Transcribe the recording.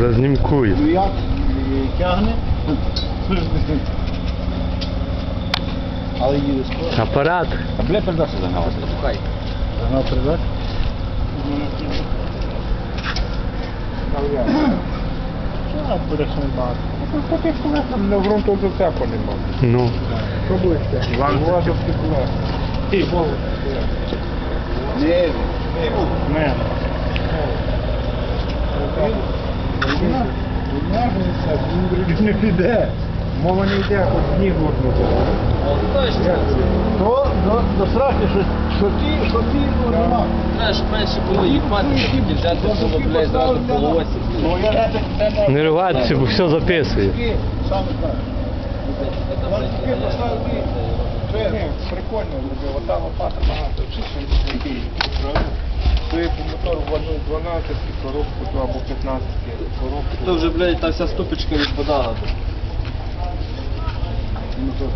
Зазнімкую. Ну як? Тягне? Але їде скоро. Апарат. А бля передача загналася. Слухай. Загнав передачу? Не. Ну, на ґрунту зацепу не можна. Ну. Пробуйте. Ті колеса. Ти, Богу. Ні. Мен. Він не піде. Мова не йде, хоч сніг горнути. То до, до сраки, що, що ті, що ті, ну, нема. Знаєш, менше було їх мати, щоб взяти було, блядь, зразу полосі. Ну, я не так Не рватися, бо все записує. Такі, сам знаю. Такі поставив ті. Ні, прикольно робив. Ота лопата багато чисто. Стоїть мотор мотору в одну 12 коробку, то або 15 коробку. То вже, блядь, та вся ступочка відпадала. Мотор.